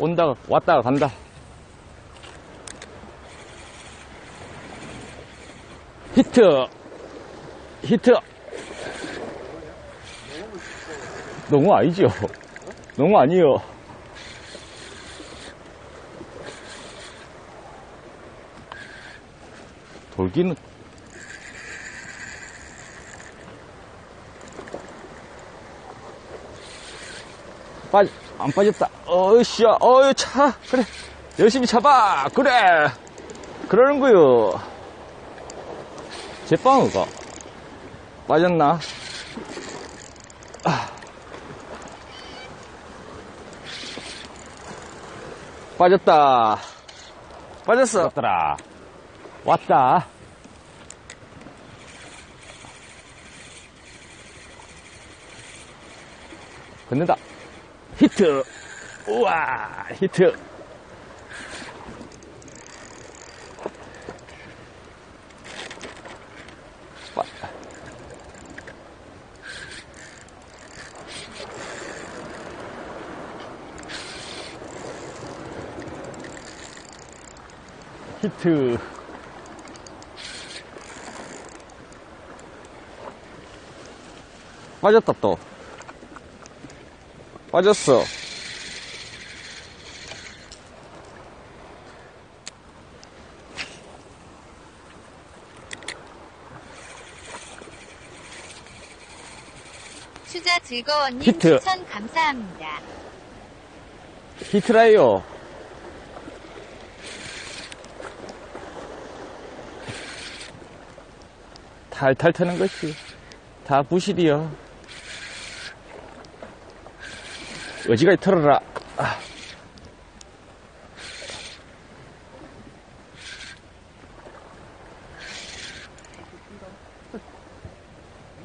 온다가 왔다가 간다. 히트! 히트! 너무 아니죠? 너무 아니요. 돌기는 빠지, 안 빠졌다. 어이씨야, 어이, 차. 그래. 열심히 차봐. 그래. 그러는 거요. 제빵어가 빠졌나? 아. 빠졌다. 빠졌어. 왔더라. 왔다. 건넨다. 히트. 우와, 히트. 빠- 히트. 빠졌다 또. 빠졌어. 추자 즐거워님 히트. 추천 감사합니다. 히트라이요. 탈탈 타는 것이 다 부실이요. 어지간히 털어라. 아.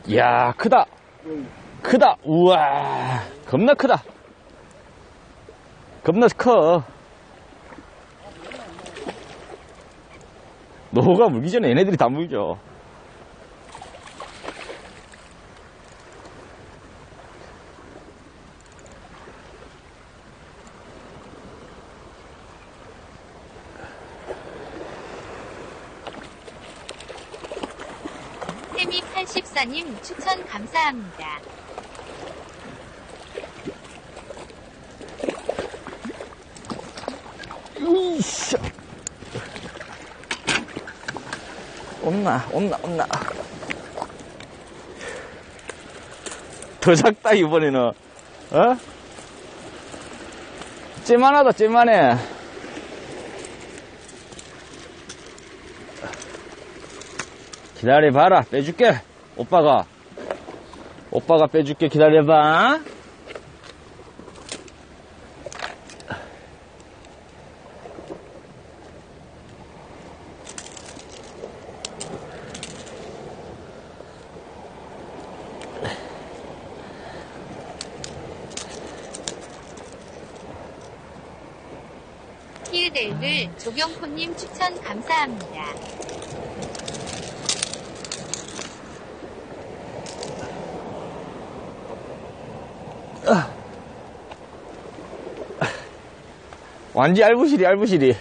이야, 크다. 크다. 우와, 겁나 크다. 겁나 커. 노가 물기 전에 얘네들이 다 물죠. 님 추천 감사합니다. 이씨. 온나, 온나, 온나. 더 작다, 이번에는. 어? 쟤만하다, 쟤만해. 기다려봐라, 빼줄게. 오빠가. 오빠가 빼줄게, 기다려봐. 히으델들 조경포님 추천 감사합니다. 완전 알부실이, 알부실이.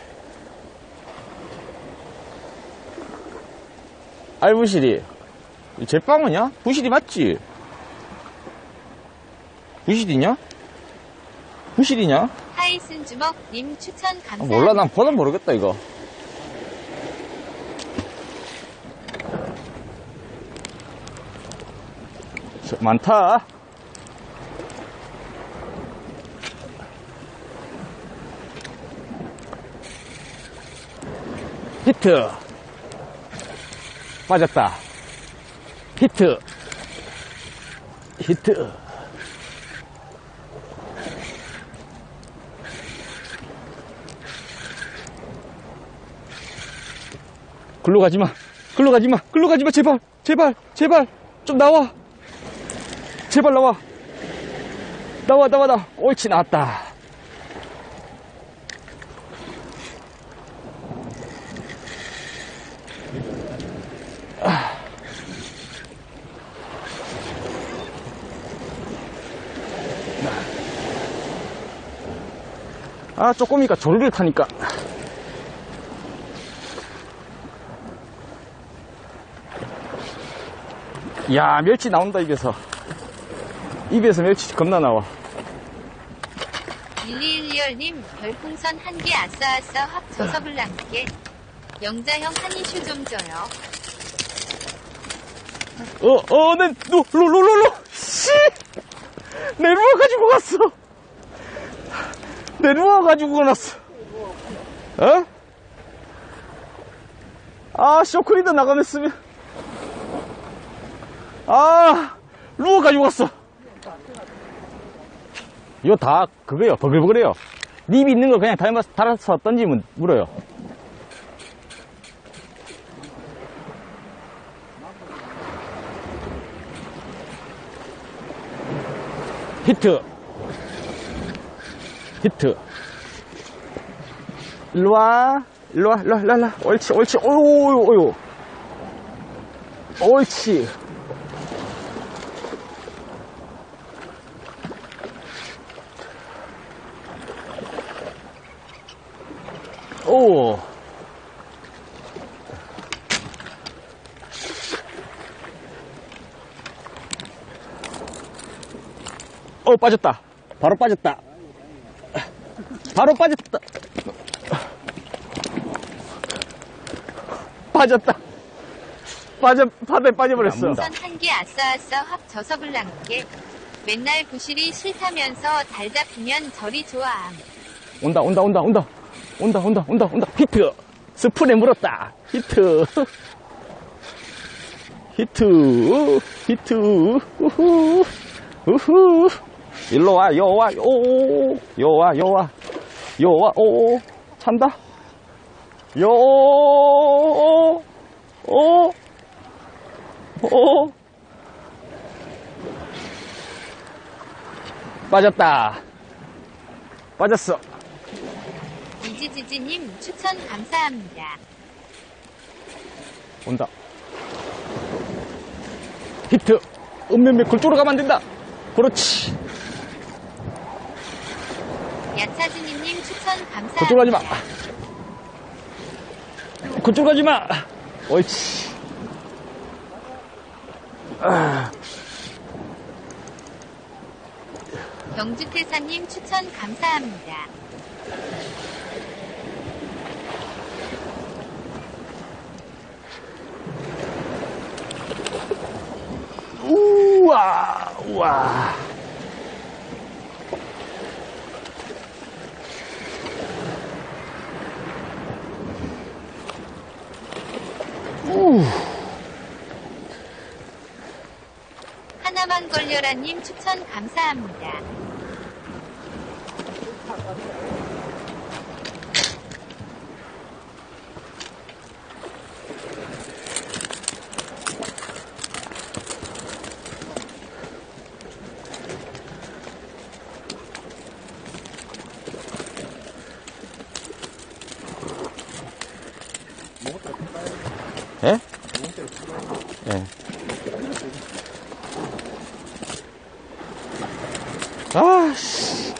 알부실이. 이 제빵어냐? 부실이 맞지? 부실이냐? 부실이냐? 하이슨 주먹님 추천 아, 감사합니다. 몰라, 난 보다 모르겠다, 이거. 저, 많다. 히트. 빠졌다. 히트. 히트. 글로 가지 마. 글로 가지 마. 글로 가지 마. 제발. 제발. 제발. 좀 나와. 제발 나와. 나와, 나와, 나와. 옳지, 나왔다. 아, 쪼꼬미가 조르르 타니까. 야, 멸치 나온다, 입에서. 입에서 멸치 겁나 나와. 1212열님 별풍선 한 개 아싸 아싸 확 저서블랑께 영자형 한이슈 좀 줘요. 어, 어, 내, 노, 로, 로, 로, 로, 씨! 내 루어 가지고 갔어! 내 루어 가지고 가놨어. 어? 아, 쇼크리더 나가면쓰면. 아, 루어 가지고 갔어. 이거 다 그거요, 버글버글해요. 립 있는 거 그냥 달아서 던지면 물어요. 히트. 히트. 일로와. 일로와, 일로와, 일로와. 옳지, 옳지. 오유, 오유. 옳지. 오. 어, 빠졌다. 바로 빠졌다. 바로 빠졌다. 빠졌다. 빠져, 바다에 빠져버렸어. 별풍선 한개 아싸 아싸 확 저서블랑께 맨날 부실이 싫다면서 잘 잡히면 저리 좋아함. 온다, 온다, 온다, 온다. 온다, 온다, 온다, 온다. 히트. 스푼에 물었다. 히트. 히트. 히트. 우후. 우후. 일로 와, 요 와, 요. 요 와, 요 와. 요 와, 오. 찬다. 요. 오. 오. 오. 빠졌다. 빠졌어. 이지지지님 추천 감사합니다. 온다. 히트. 음면매 골조로 가면 안 된다. 그렇지. 야차즈니님 추천 감사합니다. 그쪽으로 가지 마. 그쪽으로 가지 마. 옳지. 아, 경주태사님 추천 감사합니다. 우와, 우와. 우. 걸려라님 추천 감사합니다. 예? 예. 아, 씨.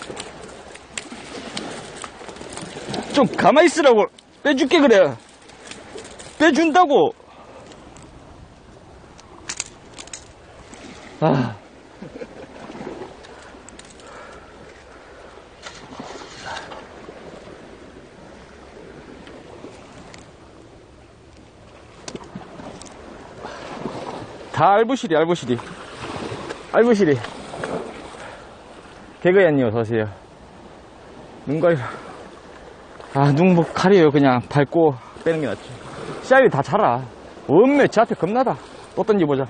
좀 가만히 있으라고. 빼줄게, 그래. 빼준다고. 아. 다 알부시리, 알부시리. 알부시리. 개그얀님 어서오세요. 눈 가려. 아, 눈뭐 가려요. 그냥 밟고 빼는 게 낫죠. 씨알이 다 자라. 제 앞에 겁나다. 또 던져보자.